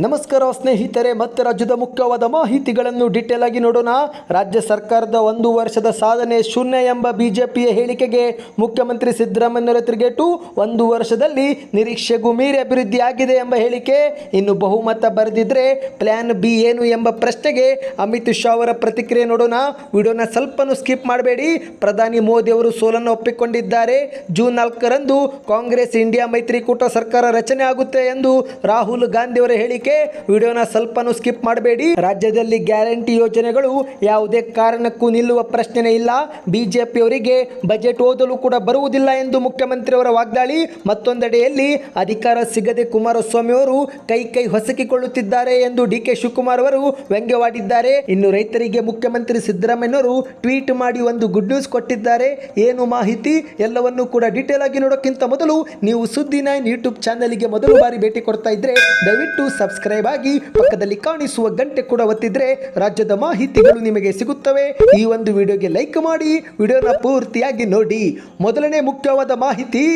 ನಮಸ್ಕಾರ ಸ್ನೇಹಿತರೆ, ಮತ್ತೆ ರಾಜ್ಯದ ಮುಖ್ಯವಾದ ಮಾಹಿತಿಗಳನ್ನು ಡಿಟೇಲ್ ಆಗಿ ನೋಡೋಣ. ರಾಜ್ಯ ಸರ್ಕಾರದ ಒಂದು ವರ್ಷದ ಸಾಧನೆ ಶೂನ್ಯ ಎಂಬ ಬಿಜೆಪಿಯ ಹೇಳಿಕೆಗೆ ಮುಖ್ಯಮಂತ್ರಿ ಸಿದ್ದರಾಮಯ್ಯರ ತಿರುಗೇಟು ಒಂದು ವರ್ಷದಲ್ಲಿ ನಿರೀಕ್ಷೆಗೂ ಮೀರಿ ಅಭಿವೃದ್ಧಿ ಆಗಿದೆ ಎಂಬ ಹೇಳಿಕೆ. ಇನ್ನು ಬಹುಮತ ಬರೆದಿದ್ರೆ ಪ್ಲಾನ್ ಬಿ ಏನು ಎಂಬ ಪ್ರಶ್ನೆಗೆ ಅಮಿತ್ ಶಾ ಅವರ ಪ್ರತಿಕ್ರಿಯೆ ನೋಡೋಣ. ವಿಡಿಯೋನ ಸ್ವಲ್ಪನೂ ಸ್ಕಿಪ್ ಮಾಡಬೇಡಿ. ಪ್ರಧಾನಿ ಮೋದಿ ಅವರು ಸೋಲನ್ನು ಒಪ್ಪಿಕೊಂಡಿದ್ದಾರೆ. ಜೂನ್ ನಾಲ್ಕರಂದು ಕಾಂಗ್ರೆಸ್, ಇಂಡಿಯಾ ಮೈತ್ರಿಕೂಟ ಸರ್ಕಾರ ರಚನೆ ಆಗುತ್ತೆ ಎಂದು ರಾಹುಲ್ ಗಾಂಧಿ ಅವರ ಹೇಳಿಕೆ ವಿಡಿಯೋನ ಸ್ವಲ್ಪನೂ ಸ್ಕಿಪ್ ಮಾಡಬೇಡಿ. ರಾಜ್ಯದಲ್ಲಿ ಗ್ಯಾರಂಟಿ ಯೋಜನೆಗಳು ಯಾವುದೇ ಕಾರಣಕ್ಕೂ ನಿಲ್ಲುವ ಪ್ರಶ್ನೆ ಇಲ್ಲ. ಬಿಜೆಪಿಯವರಿಗೆ ಬಜೆಟ್ ಓದಲು ಕೂಡ ಬರುವುದಿಲ್ಲ ಎಂದು ಮುಖ್ಯಮಂತ್ರಿ ಅವರ ವಾಗ್ದಾಳಿ. ಮತ್ತೊಂದೆಡೆಯಲ್ಲಿ ಅಧಿಕಾರ ಸಿಗದೆ ಕುಮಾರಸ್ವಾಮಿ ಅವರು ಕೈ ಕೈ ಹೊಸಕಿಕೊಳ್ಳುತ್ತಿದ್ದಾರೆ ಎಂದು ಡಿ ಕೆ ಶಿವಕುಮಾರ್ ಅವರು ವ್ಯಂಗ್ಯವಾಡಿದ್ದಾರೆ. ಇನ್ನು ರೈತರಿಗೆ ಮುಖ್ಯಮಂತ್ರಿ ಸಿದ್ದರಾಮಯ್ಯನವರು ಟ್ವೀಟ್ ಮಾಡಿ ಒಂದು ಗುಡ್ ನ್ಯೂಸ್ ಕೊಟ್ಟಿದ್ದಾರೆ. ಏನು ಮಾಹಿತಿ? ಎಲ್ಲವನ್ನು ಕೂಡ ಡೀಟೇಲ್ ಆಗಿ ನೋಡೋಕ್ಕಿಂತ ಮೊದಲು ನೀವು ಸುದ್ದಿ ನೈನ್ ಯೂಟ್ಯೂಬ್ ಚಾನಲ್ಗೆ ಮೊದಲು ಬಾರಿ ಭೇಟಿ ಕೊಡ್ತಾ ಇದ್ರೆ ದಯವಿಟ್ಟು ಸಬ್ಸ್ಕ್ರೈಬ್ ಆಗಿ ಪಕ್ಕದಲ್ಲಿ ಕಾಣಿಸುವ ಗಂಟೆ ಕೂಡ ಒತ್ತಿದ್ರೆ ರಾಜ್ಯದ ಮಾಹಿತಿಗಳು ನಿಮಗೆ ಸಿಗುತ್ತವೆ. ಈ ಒಂದು ವಿಡಿಯೋಗೆ ಲೈಕ್ ಮಾಡಿ, ವಿಡಿಯೋನ ಪೂರ್ತಿಯಾಗಿ ನೋಡಿ. ಮೊದಲನೇ ಮುಖ್ಯವಾದ ಮಾಹಿತಿ.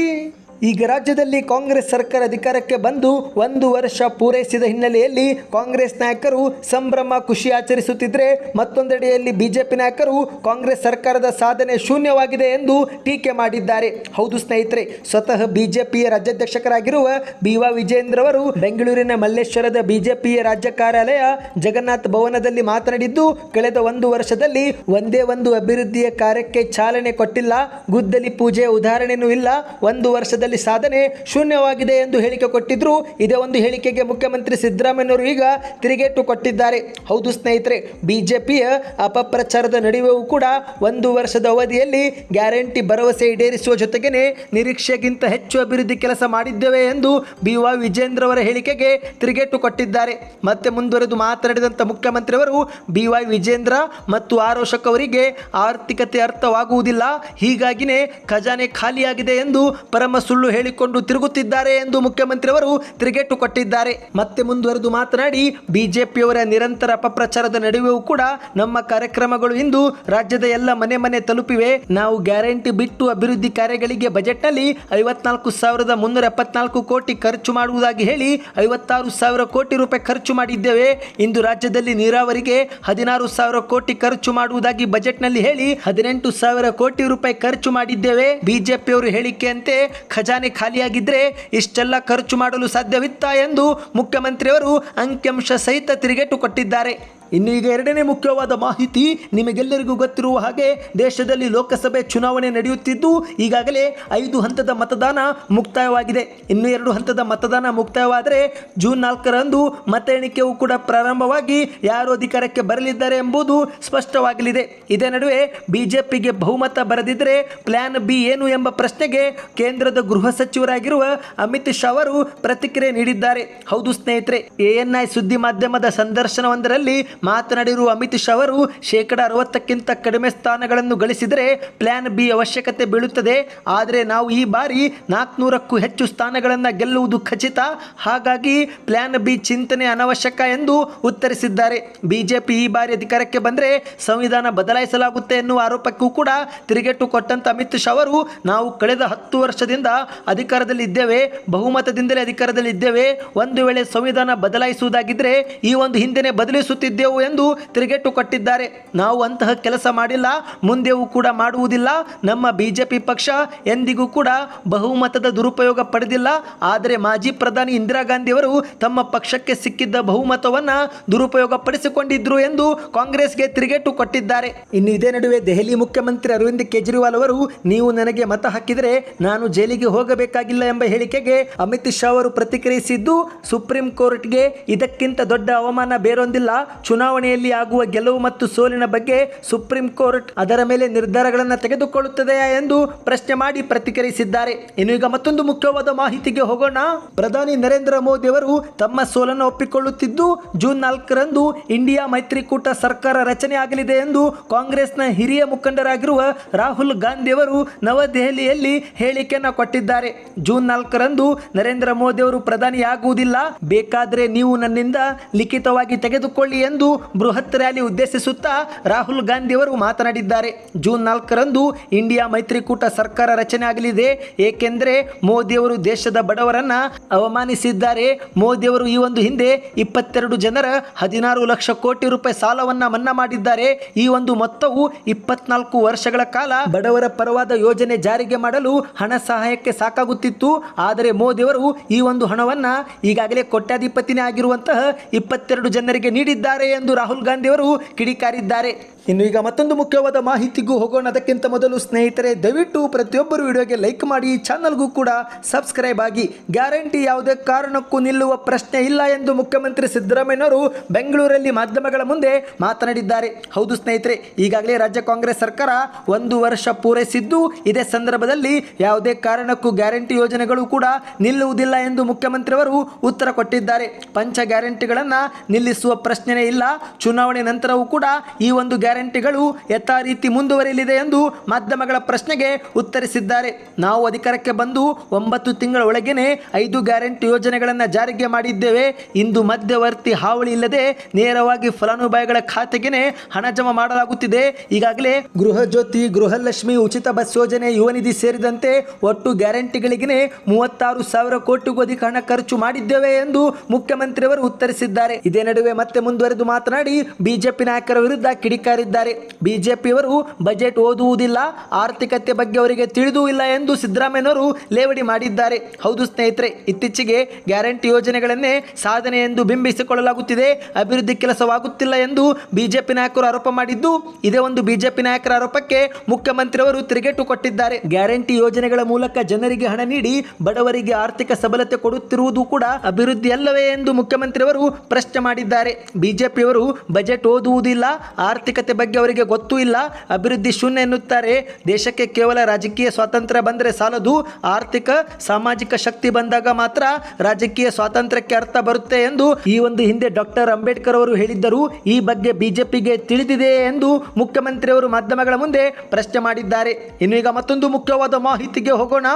ಈಗ ರಾಜ್ಯದಲ್ಲಿ ಕಾಂಗ್ರೆಸ್ ಸರ್ಕಾರ ಅಧಿಕಾರಕ್ಕೆ ಬಂದು ಒಂದು ವರ್ಷ ಪೂರೈಸಿದ ಹಿನ್ನೆಲೆಯಲ್ಲಿ ಕಾಂಗ್ರೆಸ್ ನಾಯಕರು ಸಂಭ್ರಮ, ಖುಷಿ ಆಚರಿಸುತ್ತಿದ್ದರೆ ಮತ್ತೊಂದೆಡೆಯಲ್ಲಿ ಬಿಜೆಪಿ ನಾಯಕರು ಕಾಂಗ್ರೆಸ್ ಸರ್ಕಾರದ ಸಾಧನೆ ಶೂನ್ಯವಾಗಿದೆ ಎಂದು ಟೀಕೆ ಮಾಡಿದ್ದಾರೆ. ಹೌದು ಸ್ನೇಹಿತರೆ, ಸ್ವತಃ ಬಿಜೆಪಿಯ ರಾಜ್ಯಾಧ್ಯಕ್ಷಕರಾಗಿರುವ ಬಿವಾ ವಿಜೇಂದ್ರ ಅವರು ಬೆಂಗಳೂರಿನ ಮಲ್ಲೇಶ್ವರದ ಬಿಜೆಪಿಯ ರಾಜ್ಯ ಕಾರ್ಯಾಲಯ ಜಗನ್ನಾಥ್ ಭವನದಲ್ಲಿ ಮಾತನಾಡಿದ್ದು, ಕಳೆದ ಒಂದು ವರ್ಷದಲ್ಲಿ ಒಂದೇ ಒಂದು ಅಭಿವೃದ್ಧಿಯ ಕಾರ್ಯಕ್ಕೆ ಚಾಲನೆ ಕೊಟ್ಟಿಲ್ಲ, ಗುದ್ದಲಿ ಪೂಜೆಯ ಉದಾಹರಣೆಯೂ ಇಲ್ಲ, ಒಂದು ವರ್ಷದಲ್ಲಿ ಸಾಧನೆ ಶೂನ್ಯವಾಗಿದೆ ಎಂದು ಹೇಳಿಕೆ ಕೊಟ್ಟಿದ್ರು. ಇದೇ ಒಂದು ಹೇಳಿಕೆಗೆ ಮುಖ್ಯಮಂತ್ರಿ ಸಿದ್ದರಾಮಯ್ಯವರು ಈಗ ತಿರುಗೇಟು ಕೊಟ್ಟಿದ್ದಾರೆ. ಹೌದು ಸ್ನೇಹಿತರೆ, ಬಿಜೆಪಿಯ ಅಪಪ್ರಚಾರದ ನಡುವೆಯೂ ಕೂಡ ಒಂದು ವರ್ಷದ ಅವಧಿಯಲ್ಲಿ ಗ್ಯಾರಂಟಿ ಭರವಸೆ ಈಡೇರಿಸುವ ಜೊತೆಗೇನೆ ನಿರೀಕ್ಷೆಗಿಂತ ಹೆಚ್ಚು ಅಭಿವೃದ್ಧಿ ಕೆಲಸ ಮಾಡಿದ್ದೇವೆ ಎಂದು ಬಿ ವಾ ವಿಜೇಂದ್ರ ಅವರ ಹೇಳಿಕೆಗೆ ತಿರುಗೇಟು ಕೊಟ್ಟಿದ್ದಾರೆ. ಮತ್ತೆ ಮುಂದುವರೆದು ಮಾತನಾಡಿದಂಥ ಮುಖ್ಯಮಂತ್ರಿಯವರು ಬಿ ವೈ ವಿಜೇಂದ್ರ ಮತ್ತು ಆರೋಷಕ್ ಅವರಿಗೆ ಆರ್ಥಿಕತೆ ಅರ್ಥವಾಗುವುದಿಲ್ಲ. ಹೀಗಾಗಿನೇ ಖಜಾನೆ ಖಾಲಿಯಾಗಿದೆ ಎಂದು ಪರಮ ಸುಳ್ಳು ಹೇಳಿಕೊಂಡು ತಿರುಗುತ್ತಿದ್ದಾರೆ ಎಂದು ಮುಖ್ಯಮಂತ್ರಿಯವರು ತಿರುಗೇಟು ಕೊಟ್ಟಿದ್ದಾರೆ. ಮತ್ತೆ ಮುಂದುವರೆದು ಮಾತನಾಡಿ, ಬಿಜೆಪಿಯವರ ನಿರಂತರ ಅಪಪ್ರಚಾರದ ನಡುವೆಯೂ ಕೂಡ ನಮ್ಮ ಕಾರ್ಯಕ್ರಮಗಳು ಇಂದು ರಾಜ್ಯದ ಎಲ್ಲ ಮನೆ ಮನೆ ತಲುಪಿವೆ. ನಾವು ಗ್ಯಾರಂಟಿ ಬಿಟ್ಟು ಅಭಿವೃದ್ಧಿ ಕಾರ್ಯಗಳಿಗೆ ಬಜೆಟ್ನಲ್ಲಿ ಐವತ್ನಾಲ್ಕು ಸಾವಿರದ ಮುನ್ನೂರ ಎಪ್ಪತ್ನಾಲ್ಕು ಕೋಟಿ ಖರ್ಚು ಮಾಡುವುದಾಗಿ ಹೇಳಿ ಐವತ್ತಾರು ಸಾವಿರ ಕೋಟಿ ರೂಪಾಯಿ ಖರ್ಚು ಮಾಡಿದ್ದೇವೆ. ಇಂದು ರಾಜ್ಯದಲ್ಲಿ ನೀರಾವರಿಗೆ ಹದಿನಾರು ಸಾವಿರ ಕೋಟಿ ಖರ್ಚು ಮಾಡುವುದಾಗಿ ಬಜೆಟ್ನಲ್ಲಿ ಹೇಳಿ ಹದಿನೆಂಟು ಸಾವಿರ ಕೋಟಿ ರೂಪಾಯಿ ಖರ್ಚು ಮಾಡಿದ್ದೇವೆ. ಬಿಜೆಪಿಯವರು ಹೇಳಿಕೆಯಂತೆ ಖಜಾನೆ ಖಾಲಿಯಾಗಿದ್ದರೆ ಇಷ್ಟೆಲ್ಲ ಖರ್ಚು ಮಾಡಲು ಸಾಧ್ಯವಿತ್ತಾ ಎಂದು ಮುಖ್ಯಮಂತ್ರಿಯವರು ಅಂಕಿಅಂಶ ಸಹಿತ ತಿರುಗೇಟು ಕೊಟ್ಟಿದ್ದಾರೆ. ಇನ್ನು ಈಗ ಎರಡನೇ ಮುಖ್ಯವಾದ ಮಾಹಿತಿ ನಿಮಗೆಲ್ಲರಿಗೂ ಗೊತ್ತಿರುವ ಹಾಗೆ ದೇಶದಲ್ಲಿ ಲೋಕಸಭೆ ಚುನಾವಣೆ ನಡೆಯುತ್ತಿದ್ದು, ಈಗಾಗಲೇ ಐದು ಹಂತದ ಮತದಾನ ಮುಕ್ತಾಯವಾಗಿದೆ. ಇನ್ನು ಎರಡು ಹಂತದ ಮತದಾನ ಮುಕ್ತಾಯವಾದರೆ ಜೂನ್ ನಾಲ್ಕರಂದು ಮತ ಎಣಿಕೆಯೂ ಕೂಡ ಪ್ರಾರಂಭವಾಗಿ ಯಾರು ಅಧಿಕಾರಕ್ಕೆ ಬರಲಿದ್ದಾರೆ ಎಂಬುದು ಸ್ಪಷ್ಟವಾಗಲಿದೆ. ಇದೇ ನಡುವೆ ಬಿಜೆಪಿಗೆ ಬಹುಮತ ಬರದಿದ್ದರೆ ಪ್ಲಾನ್ ಬಿ ಏನು ಎಂಬ ಪ್ರಶ್ನೆಗೆ ಕೇಂದ್ರದ ಗೃಹ ಸಚಿವರಾಗಿರುವ ಅಮಿತ್ ಶಾ ಅವರು ಪ್ರತಿಕ್ರಿಯೆ ನೀಡಿದ್ದಾರೆ. ಹೌದು ಸ್ನೇಹಿತರೆ ಎಎನ್ಐ ಸುದ್ದಿ ಮಾಧ್ಯಮದ ಸಂದರ್ಶನವೊಂದರಲ್ಲಿ ಮಾತನಾಡಿರುವ ಅಮಿತ್ ಶಾ ಅವರು ಶೇಕಡ ಅರವತ್ತಕ್ಕಿಂತ ಕಡಿಮೆ ಸ್ಥಾನಗಳನ್ನು ಗಳಿಸಿದರೆ ಪ್ಲಾನ್ ಬಿ ಅವಶ್ಯಕತೆ ಬೀಳುತ್ತದೆ. ಆದರೆ ನಾವು ಈ ಬಾರಿ ನಾಲ್ಕುನೂರಕ್ಕೂ ಹೆಚ್ಚು ಸ್ಥಾನಗಳನ್ನು ಗೆಲ್ಲುವುದು ಖಚಿತ. ಹಾಗಾಗಿ ಪ್ಲಾನ್ ಬಿ ಚಿಂತನೆ ಅನವಶ್ಯಕ ಎಂದು ಉತ್ತರಿಸಿದ್ದಾರೆ. ಬಿಜೆಪಿ ಈ ಬಾರಿ ಅಧಿಕಾರಕ್ಕೆ ಬಂದರೆ ಸಂವಿಧಾನ ಬದಲಾಯಿಸಲಾಗುತ್ತೆ ಎನ್ನುವ ಆರೋಪಕ್ಕೂ ಕೂಡ ತಿರುಗೇಟು ಕೊಟ್ಟಂತ ಅಮಿತ್ ಶಾ ಅವರು, ನಾವು ಕಳೆದ ಹತ್ತು ವರ್ಷದಿಂದ ಅಧಿಕಾರದಲ್ಲಿ ಇದ್ದೇವೆ, ಬಹುಮತದಿಂದಲೇ ಅಧಿಕಾರದಲ್ಲಿ ಇದ್ದೇವೆ. ಒಂದು ವೇಳೆ ಸಂವಿಧಾನ ಬದಲಾಯಿಸುವುದಾಗಿದ್ದರೆ ಈ ಒಂದು ಹಿಂದೆನೆ ಬದಲಿಸುತ್ತಿದ್ದೆವು ಎಂದು ತಿರುಗೇಟು ಕೊಟ್ಟಿದ್ದಾರೆ. ನಾವು ಅಂತಹ ಕೆಲಸ ಮಾಡಿಲ್ಲ, ಮುಂದೆಯೂ ಕೂಡ ಮಾಡುವುದಿಲ್ಲ. ನಮ್ಮ ಬಿಜೆಪಿ ಪಕ್ಷ ಎಂದಿಗೂ ಕೂಡ ಬಹುಮತದ ದುರುಪಯೋಗ ಪಡೆದಿಲ್ಲ. ಆದರೆ ಮಾಜಿ ಪ್ರಧಾನಿ ಇಂದಿರಾ ಗಾಂಧಿ ಅವರು ತಮ್ಮ ಪಕ್ಷಕ್ಕೆ ಸಿಕ್ಕಿದ್ದ ಬಹುಮತವನ್ನ ದುರುಪಯೋಗ ಪಡಿಸಿಕೊಂಡಿದ್ರು ಎಂದು ಕಾಂಗ್ರೆಸ್ಗೆ ತಿರುಗೇಟು ಕೊಟ್ಟಿದ್ದಾರೆ. ಇನ್ನು ಇದೇ ನಡುವೆ ದೆಹಲಿ ಮುಖ್ಯಮಂತ್ರಿ ಅರವಿಂದ್ ಕೇಜ್ರಿವಾಲ್ ಅವರು, ನೀವು ನನಗೆ ಮತ ಹಾಕಿದರೆ ನಾನು ಜೈಲಿಗೆ ಹೋಗಬೇಕಾಗಿಲ್ಲ ಎಂಬ ಹೇಳಿಕೆಗೆ ಅಮಿತ್ ಶಾ ಅವರು ಪ್ರತಿಕ್ರಿಯಿಸಿದ್ದು ಸುಪ್ರೀಂ ಕೋರ್ಟ್ಗೆ ಇದಕ್ಕಿಂತ ದೊಡ್ಡ ಅವಮಾನ ಬೇರೊಂದಿಲ್ಲ. ಚುನಾವಣೆಯಲ್ಲಿ ಆಗುವ ಗೆಲುವು ಮತ್ತು ಸೋಲಿನ ಬಗ್ಗೆ ಸುಪ್ರೀಂ ಕೋರ್ಟ್ ಅದರ ಮೇಲೆ ನಿರ್ಧಾರಗಳನ್ನು ತೆಗೆದುಕೊಳ್ಳುತ್ತದೆಯಾ ಎಂದು ಪ್ರಶ್ನೆ ಮಾಡಿ ಪ್ರತಿಕ್ರಿಯಿಸಿದ್ದಾರೆ. ಇನ್ನು ಈಗ ಮತ್ತೊಂದು ಮುಖ್ಯವಾದ ಮಾಹಿತಿಗೆ ಹೋಗೋಣ. ಪ್ರಧಾನಿ ನರೇಂದ್ರ ಮೋದಿ ಅವರು ತಮ್ಮ ಸೋಲನ್ನು ಒಪ್ಪಿಕೊಳ್ಳುತ್ತಿದ್ದು ಜೂನ್ ನಾಲ್ಕರಂದು ಇಂಡಿಯಾ ಮೈತ್ರಿಕೂಟ ಸರ್ಕಾರ ರಚನೆ ಆಗಲಿದೆ ಎಂದು ಕಾಂಗ್ರೆಸ್ನ ಹಿರಿಯ ಮುಖಂಡರಾಗಿರುವ ರಾಹುಲ್ ಗಾಂಧಿ ಅವರು ನವದೆಹಲಿಯಲ್ಲಿ ಹೇಳಿಕೆಯನ್ನು ಕೊಟ್ಟಿದ್ದಾರೆ. ಜೂನ್ ನಾಲ್ಕರಂದು ನರೇಂದ್ರ ಮೋದಿ ಅವರು ಪ್ರಧಾನಿ ಆಗುವುದಿಲ್ಲ ಬೇಕಾದರೆ ನೀವು ನನ್ನಿಂದ ಲಿಖಿತವಾಗಿ ತೆಗೆದುಕೊಳ್ಳಿ ಎಂದು ಬೃಹತ್ ರ್ಯಾಲಿ ಉದ್ದೇಶಿಸುತ್ತಾ ರಾಹುಲ್ ಗಾಂಧಿ ಅವರು ಮಾತನಾಡಿದ್ದಾರೆ. ಜೂನ್ ನಾಲ್ಕರಂದು ಇಂಡಿಯಾ ಮೈತ್ರಿಕೂಟ ಸರ್ಕಾರ ರಚನೆ ಆಗಲಿದೆ. ಏಕೆಂದರೆ ಮೋದಿಯವರು ದೇಶದ ಬಡವರನ್ನ ಅವಮಾನಿಸಿದ್ದಾರೆ. ಮೋದಿಯವರು ಈ ಒಂದು ಹಿಂದೆ ಇಪ್ಪತ್ತೆರಡು ಜನರ ಹದಿನಾರು ಲಕ್ಷ ಕೋಟಿ ರೂಪಾಯಿ ಸಾಲವನ್ನ ಮನ್ನಾ ಮಾಡಿದ್ದಾರೆ. ಈ ಒಂದು ಮೊತ್ತವು ಇಪ್ಪತ್ನಾಲ್ಕು ವರ್ಷಗಳ ಕಾಲ ಬಡವರ ಪರವಾದ ಯೋಜನೆ ಜಾರಿಗೆ ಮಾಡಲು ಹಣ ಸಹಾಯಕ್ಕೆ ಸಾಕಾಗುತ್ತಿತ್ತು. ಆದರೆ ಮೋದಿಯವರು ಈ ಒಂದು ಹಣವನ್ನ ಈಗಾಗಲೇ ಕೋಟ್ಯಾಧಿಪತಿನೇ ಆಗಿರುವಂತಹ ಇಪ್ಪತ್ತೆರಡು ಜನರಿಗೆ ನೀಡಿದ್ದಾರೆ. ಎಂದು ರಾಹುಲ್ ಗಾಂಧಿ ಅವರು ಕಿಡಿಕಾರಿದ್ದಾರೆ. ಇನ್ನು ಈಗ ಮತ್ತೊಂದು ಮುಖ್ಯವಾದ ಮಾಹಿತಿಗೂ ಹೋಗೋಣ. ಅದಕ್ಕಿಂತ ಮೊದಲು ಸ್ನೇಹಿತರೆ, ದಯವಿಟ್ಟು ಪ್ರತಿಯೊಬ್ಬರು ವಿಡಿಯೋಗೆ ಲೈಕ್ ಮಾಡಿ, ಚಾನಲ್ಗೂ ಕೂಡ ಸಬ್ಸ್ಕ್ರೈಬ್ ಆಗಿ. ಗ್ಯಾರಂಟಿ ಯಾವುದೇ ಕಾರಣಕ್ಕೂ ನಿಲ್ಲುವ ಪ್ರಶ್ನೆ ಇಲ್ಲ ಎಂದು ಮುಖ್ಯಮಂತ್ರಿ ಸಿದ್ದರಾಮಯ್ಯನವರು ಬೆಂಗಳೂರಲ್ಲಿ ಮಾಧ್ಯಮಗಳ ಮುಂದೆ ಮಾತನಾಡಿದ್ದಾರೆ. ಹೌದು ಸ್ನೇಹಿತರೆ, ಈಗಾಗಲೇ ರಾಜ್ಯ ಕಾಂಗ್ರೆಸ್ ಸರ್ಕಾರ ಒಂದು ವರ್ಷ ಪೂರೈಸಿದ್ದು, ಇದೇ ಸಂದರ್ಭದಲ್ಲಿ ಯಾವುದೇ ಕಾರಣಕ್ಕೂ ಗ್ಯಾರಂಟಿ ಯೋಜನೆಗಳು ಕೂಡ ನಿಲ್ಲುವುದಿಲ್ಲ ಎಂದು ಮುಖ್ಯಮಂತ್ರಿಯವರು ಉತ್ತರ ಕೊಟ್ಟಿದ್ದಾರೆ. ಪಂಚ ಗ್ಯಾರಂಟಿಗಳನ್ನು ನಿಲ್ಲಿಸುವ ಪ್ರಶ್ನೆನೇ ಇಲ್ಲ. ಚುನಾವಣೆ ನಂತರವೂ ಕೂಡ ಈ ಒಂದು ಗ್ಯಾರಂಟಿಗಳು ಯಥಾ ರೀತಿ ಮುಂದುವರಿಯಲಿದೆ ಎಂದು ಮಾಧ್ಯಮಗಳ ಪ್ರಶ್ನೆಗೆ ಉತ್ತರಿಸಿದ್ದಾರೆ. ನಾವು ಅಧಿಕಾರಕ್ಕೆ ಬಂದು ಒಂಬತ್ತು ತಿಂಗಳ ಒಳಗೇನೆ ಐದು ಗ್ಯಾರಂಟಿ ಯೋಜನೆಗಳನ್ನು ಜಾರಿಗೆ ಮಾಡಿದ್ದೇವೆ. ಇಂದು ಮಧ್ಯವರ್ತಿ ಹಾವಳಿ ಇಲ್ಲದೆ ನೇರವಾಗಿ ಫಲಾನುಭವಿಗಳ ಖಾತೆಗೆ ಹಣ ಜಮಾ ಮಾಡಲಾಗುತ್ತಿದೆ. ಈಗಾಗಲೇ ಗೃಹ ಜ್ಯೋತಿ, ಗೃಹಲಕ್ಷ್ಮಿ ಉಚಿತ ಬಸ್ ಯೋಜನೆ, ಯುವ ನಿಧಿ ಸೇರಿದಂತೆ ಒಟ್ಟು ಗ್ಯಾರಂಟಿಗಳಿಗೆ ಮೂವತ್ತಾರು ಸಾವಿರ ಕೋಟಿಗೂ ಅಧಿಕ ಹಣ ಖರ್ಚು ಮಾಡಿದ್ದೇವೆ ಎಂದು ಮುಖ್ಯಮಂತ್ರಿಯವರು ಉತ್ತರಿಸಿದ್ದಾರೆ. ಇದೇ ನಡುವೆ ಮತ್ತೆ ಮುಂದುವರೆದು ಮಾತನಾಡಿ ಬಿಜೆಪಿ ನಾಯಕರ ವಿರುದ್ಧ ಕಿಡಿಕಾರಿದ್ದಾರೆ ಬಿಜೆಪಿಯವರು ಬಜೆಟ್ ಓದುವುದಿಲ್ಲ, ಆರ್ಥಿಕತೆ ಬಗ್ಗೆ ಅವರಿಗೆ ತಿಳಿದೂ ಇಲ್ಲ ಎಂದು ಸಿದ್ದರಾಮಯ್ಯನವರು ಲೇವಡಿ ಮಾಡಿದ್ದಾರೆ. ಹೌದು ಸ್ನೇಹಿತರೆ, ಇತ್ತೀಚೆಗೆ ಗ್ಯಾರಂಟಿ ಯೋಜನೆಗಳನ್ನೇ ಸಾಧನೆ ಎಂದು ಬಿಂಬಿಸಿಕೊಳ್ಳಲಾಗುತ್ತಿದೆ. ಅಭಿವೃದ್ಧಿ ಕೆಲಸವಾಗುತ್ತಿಲ್ಲ ಎಂದು ಬಿಜೆಪಿ ನಾಯಕರು ಆರೋಪ ಮಾಡಿದ್ದು, ಇದೇ ಒಂದು ಬಿಜೆಪಿ ನಾಯಕರ ಆರೋಪಕ್ಕೆ ಮುಖ್ಯಮಂತ್ರಿಯವರು ತಿರುಗೇಟು ಕೊಟ್ಟಿದ್ದಾರೆ. ಗ್ಯಾರಂಟಿ ಯೋಜನೆಗಳ ಮೂಲಕ ಜನರಿಗೆ ಹಣ ನೀಡಿ ಬಡವರಿಗೆ ಆರ್ಥಿಕ ಸಬಲತೆ ಕೊಡುತ್ತಿರುವುದು ಕೂಡ ಅಭಿವೃದ್ಧಿಯಲ್ಲವೇ ಎಂದು ಮುಖ್ಯಮಂತ್ರಿಯವರು ಪ್ರಶ್ನೆ ಮಾಡಿದ್ದಾರೆ. ಬಿಜೆಪಿಯವರು ಬಜೆಟ್ ಓದುವುದಿಲ್ಲ, ಆರ್ಥಿಕತೆ ಬಗ್ಗೆ ಅವರಿಗೆ ಗೊತ್ತೂ ಇಲ್ಲ. ಅಭಿವೃದ್ಧಿ ಶೂನ್ಯ ಎನ್ನುತ್ತಾರೆ. ದೇಶಕ್ಕೆ ಕೇವಲ ರಾಜಕೀಯ ಸ್ವಾತಂತ್ರ್ಯ ಬಂದರೆ ಸಾಲದು. ಆರ್ಥಿಕ, ಸಾಮಾಜಿಕ ಶಕ್ತಿ ಬಂದಾಗ ಮಾತ್ರ ರಾಜಕೀಯ ಸ್ವಾತಂತ್ರ್ಯಕ್ಕೆ ಅರ್ಥ ಬರುತ್ತೆ ಎಂದು ಈ ಒಂದು ಹಿಂದೆ ಡಾಕ್ಟರ್ ಅಂಬೇಡ್ಕರ್ ಅವರು ಹೇಳಿದ್ದರು. ಈ ಬಗ್ಗೆ ಬಿಜೆಪಿಗೆ ತಿಳಿದಿದೆ ಎಂದು ಮುಖ್ಯಮಂತ್ರಿಯವರು ಮಾಧ್ಯಮಗಳ ಮುಂದೆ ಪ್ರಶ್ನೆ ಮಾಡಿದ್ದಾರೆ. ಇನ್ನು ಈಗ ಮತ್ತೊಂದು ಮುಖ್ಯವಾದ ಮಾಹಿತಿಗೆ ಹೋಗೋಣ.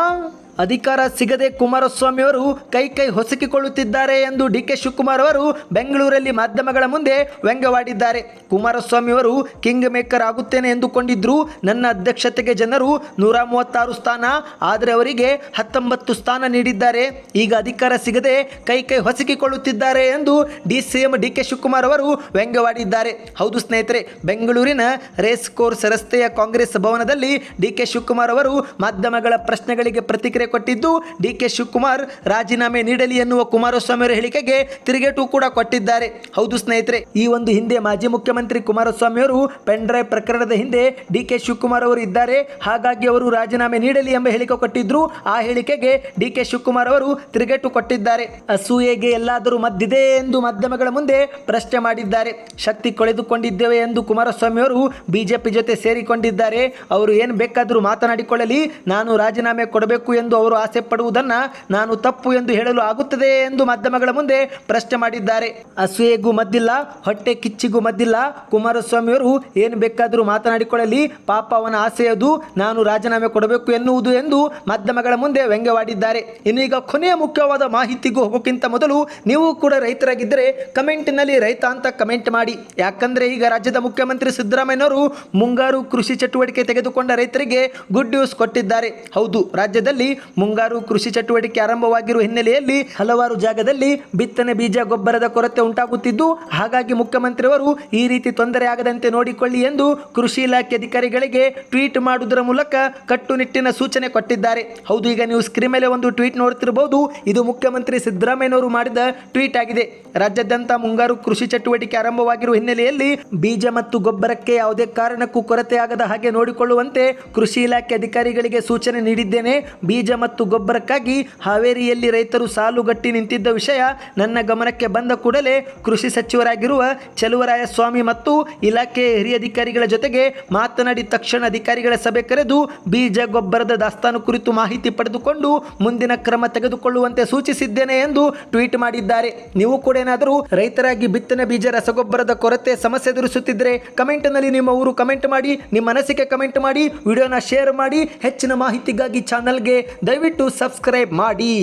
ಅಧಿಕಾರ ಸಿಗದೆ ಕುಮಾರಸ್ವಾಮಿ ಅವರು ಕೈ ಕೈ ಹೊಸಕಿಕೊಳ್ಳುತ್ತಿದ್ದಾರೆ ಎಂದು ಡಿ ಕೆ ಶಿವಕುಮಾರ್ ಅವರು ಬೆಂಗಳೂರಲ್ಲಿ ಮಾಧ್ಯಮಗಳ ಮುಂದೆ ವ್ಯಂಗ್ಯವಾಡಿದ್ದಾರೆ. ಕುಮಾರಸ್ವಾಮಿ ಅವರು ಕಿಂಗ್ ಮೇಕರ್ ಆಗುತ್ತೇನೆ ಎಂದುಕೊಂಡಿದ್ರು ನನ್ನ ಅಧ್ಯಕ್ಷತೆಗೆ ಜನರು ನೂರ ಮೂವತ್ತಾರು ಸ್ಥಾನ, ಆದರೆ ಅವರಿಗೆ ಹತ್ತೊಂಬತ್ತು ಸ್ಥಾನ ನೀಡಿದ್ದಾರೆ. ಈಗ ಅಧಿಕಾರ ಸಿಗದೆ ಕೈ ಕೈ ಹೊಸಕಿಕೊಳ್ಳುತ್ತಿದ್ದಾರೆ ಎಂದು D C D K Shivakumar ಅವರು ವ್ಯಂಗ್ಯವಾಡಿದ್ದಾರೆ. ಹೌದು ಸ್ನೇಹಿತರೆ, ಬೆಂಗಳೂರಿನ ರೇಸ್ ಕೋರ್ಸ್ ರಸ್ತೆಯ ಕಾಂಗ್ರೆಸ್ ಭವನದಲ್ಲಿ ಡಿ ಕೆ ಶಿವಕುಮಾರ್ ಅವರು ಮಾಧ್ಯಮಗಳ ಪ್ರಶ್ನೆಗಳಿಗೆ ಪ್ರತಿಕ್ರಿಯೆ ಕೊಟ್ಟಿದ್ದು ಡಿ ಕೆ ಶಿವಕುಮಾರ್. ರಾಜೀನಾಮೆ ನೀಡಲಿ ಎನ್ನುವ ಕುಮಾರಸ್ವಾಮಿ ಅವರ ಹೇಳಿಕೆಗೆ ತಿರುಗೇಟು ಕೂಡ ಕೊಟ್ಟಿದ್ದಾರೆ. ಹೌದು ಸ್ನೇಹಿತರೆ, ಈ ಒಂದು ಹಿಂದೆ ಮಾಜಿ ಮುಖ್ಯಮಂತ್ರಿ ಕುಮಾರಸ್ವಾಮಿ ಅವರು ಪೆನ್ ಡ್ರೈವ್ ಪ್ರಕರಣದ ಹಿಂದೆ ಡಿ ಕೆ ಶಿವಕುಮಾರ್ ಅವರು ಇದ್ದಾರೆ. ಹಾಗಾಗಿ ಅವರು ರಾಜೀನಾಮೆ ನೀಡಲಿ ಎಂಬ ಹೇಳಿಕೆ ಕೊಟ್ಟಿದ್ರು. ಆ ಹೇಳಿಕೆಗೆ ಡಿ ಕೆ ಶಿವಕುಮಾರ್ ಅವರು ತಿರುಗೇಟು ಕೊಟ್ಟಿದ್ದಾರೆ. ಅಸೂಯೆಗೆ ಎಲ್ಲಾದರೂ ಮದ್ದಿದೆ ಎಂದು ಮಾಧ್ಯಮಗಳ ಮುಂದೆ ಪ್ರಶ್ನೆ ಮಾಡಿದ್ದಾರೆ. ಶಕ್ತಿ ಕಳೆದುಕೊಂಡಿದ್ದೇವೆ ಎಂದು ಕುಮಾರಸ್ವಾಮಿ ಅವರು ಬಿಜೆಪಿ ಜೊತೆ ಸೇರಿಕೊಂಡಿದ್ದಾರೆ. ಅವರು ಏನು ಬೇಕಾದರೂ ಮಾತನಾಡಿಕೊಳ್ಳಲಿ. ನಾನು ರಾಜೀನಾಮೆ ಕೊಡಬೇಕು ಎಂದು ಅವರು ಆಸೆ ಪಡುವುದನ್ನು ನಾನು ತಪ್ಪು ಎಂದು ಹೇಳಲು ಆಗುತ್ತದೆ ಎಂದು ಮಾಧ್ಯಮಗಳ ಮುಂದೆ ಪ್ರಶ್ನೆ ಮಾಡಿದ್ದಾರೆ. ಅಸೂಯೆಗೂ ಮದ್ದಿಲ್ಲ, ಹೊಟ್ಟೆ ಕಿಚ್ಚಿಗೂ ಮದ್ದಿಲ್ಲ, ಕುಮಾರಸ್ವಾಮಿಯವರು ಏನು ಬೇಕಾದರೂ ಮಾತನಾಡಿಕೊಳ್ಳಲಿ, ಪಾಪ ಅವನ ಆಸೆಯದು ನಾನು ರಾಜೀನಾಮೆ ಕೊಡಬೇಕು ಎನ್ನುವುದು ಎಂದು ಮಾಧ್ಯಮಗಳ ಮುಂದೆ ವ್ಯಂಗ್ಯವಾಡಿದ್ದಾರೆ. ಇನ್ನೀಗ ಕೊನೆಯ ಮುಖ್ಯವಾದ ಮಾಹಿತಿಗೂ ಹೋಗೋಕ್ಕಿಂತ ಮೊದಲು ನೀವು ಕೂಡ ರೈತರಾಗಿದ್ದರೆ ಕಮೆಂಟ್ನಲ್ಲಿ ರೈತ ಅಂತ ಕಮೆಂಟ್ ಮಾಡಿ. ಯಾಕಂದರೆ ಈಗ ರಾಜ್ಯದ ಮುಖ್ಯಮಂತ್ರಿ ಸಿದ್ದರಾಮಯ್ಯನವರು ಮುಂಗಾರು ಕೃಷಿ ಚಟುವಟಿಕೆ ತೆಗೆದುಕೊಂಡ ರೈತರಿಗೆ ಗುಡ್ ನ್ಯೂಸ್ ಕೊಟ್ಟಿದ್ದಾರೆ. ಹೌದು, ರಾಜ್ಯದಲ್ಲಿ ಮುಂಗಾರು ಕೃಷಿ ಚಟುವಟಿಕೆ ಆರಂಭವಾಗಿರುವ ಹಿನ್ನೆಲೆಯಲ್ಲಿ ಹಲವಾರು ಜಾಗದಲ್ಲಿ ಬಿತ್ತನೆ ಬೀಜ ಗೊಬ್ಬರದ ಕೊರತೆ ಉಂಟಾಗುತ್ತಿದ್ದು, ಹಾಗಾಗಿ ಮುಖ್ಯಮಂತ್ರಿಯವರು ಈ ರೀತಿ ತೊಂದರೆ ಆಗದಂತೆ ನೋಡಿಕೊಳ್ಳಿ ಎಂದು ಕೃಷಿ ಇಲಾಖೆ ಅಧಿಕಾರಿಗಳಿಗೆ ಟ್ವೀಟ್ ಮಾಡುವುದರ ಮೂಲಕ ಕಟ್ಟುನಿಟ್ಟಿನ ಸೂಚನೆ ಕೊಟ್ಟಿದ್ದಾರೆ. ಹೌದು, ಈಗ ನೀವು ಸ್ಕ್ರೀನ್ ಮೇಲೆ ಒಂದು ಟ್ವೀಟ್ ನೋಡ್ತಿರಬಹುದು ಇದು ಮುಖ್ಯಮಂತ್ರಿ ಸಿದ್ದರಾಮಯ್ಯನವರು ಮಾಡಿದ ಟ್ವೀಟ್ ಆಗಿದೆ. ರಾಜ್ಯಾದ್ಯಂತ ಮುಂಗಾರು ಕೃಷಿ ಚಟುವಟಿಕೆ ಆರಂಭವಾಗಿರುವ ಹಿನ್ನೆಲೆಯಲ್ಲಿ ಬೀಜ ಮತ್ತು ಗೊಬ್ಬರಕ್ಕೆ ಯಾವುದೇ ಕಾರಣಕ್ಕೂ ಕೊರತೆ ಆಗದ ಹಾಗೆ ನೋಡಿಕೊಳ್ಳುವಂತೆ ಕೃಷಿ ಇಲಾಖೆ ಅಧಿಕಾರಿಗಳಿಗೆ ಸೂಚನೆ ನೀಡಿದ್ದೇನೆ. ಬೀಜ ಮತ್ತು ಗೊಬ್ಬರಕ್ಕಾಗಿ ಹಾವೇರಿಯಲ್ಲಿ ರೈತರು ಸಾಲುಗಟ್ಟಿ ನಿಂತಿದ್ದ ವಿಷಯ ನನ್ನ ಗಮನಕ್ಕೆ ಬಂದ ಕೂಡಲೇ ಕೃಷಿ ಸಚಿವರಾಗಿರುವ ಚಲುವರಾಯಸ್ವಾಮಿ ಮತ್ತು ಇಲಾಖೆಯ ಹಿರಿಯ ಅಧಿಕಾರಿಗಳ ಜೊತೆಗೆ ಮಾತನಾಡಿ ತಕ್ಷಣ ಅಧಿಕಾರಿಗಳ ಸಭೆ ಕರೆದು ಬೀಜ, ಗೊಬ್ಬರದ ದಾಸ್ತಾನು ಕುರಿತು ಮಾಹಿತಿ ಪಡೆದುಕೊಂಡು ಮುಂದಿನ ಕ್ರಮ ತೆಗೆದುಕೊಳ್ಳುವಂತೆ ಸೂಚಿಸಿದ್ದೇನೆ ಎಂದು ಟ್ವೀಟ್ ಮಾಡಿದ್ದಾರೆ. ನೀವು ಕೂಡ ಏನಾದರೂ ರೈತರಾಗಿ ಬಿತ್ತನೆ ಬೀಜ, ರಸಗೊಬ್ಬರದ ಕೊರತೆ ಸಮಸ್ಯೆ ಎದುರಿಸುತ್ತಿದ್ದರೆ ಕಮೆಂಟ್ನಲ್ಲಿ ನಿಮ್ಮ ಊರು ಕಮೆಂಟ್ ಮಾಡಿ, ನಿಮ್ಮ ಅನಿಸಿಕೆ ಕಮೆಂಟ್ ಮಾಡಿ, ವಿಡಿಯೋನ ಶೇರ್ ಮಾಡಿ, ಹೆಚ್ಚಿನ ಮಾಹಿತಿಗಾಗಿ ಚಾನಲ್ಗೆ ದಯವಿಟ್ಟು ಸಬ್ಸ್ಕ್ರೈಬ್ ಮಾಡಿ.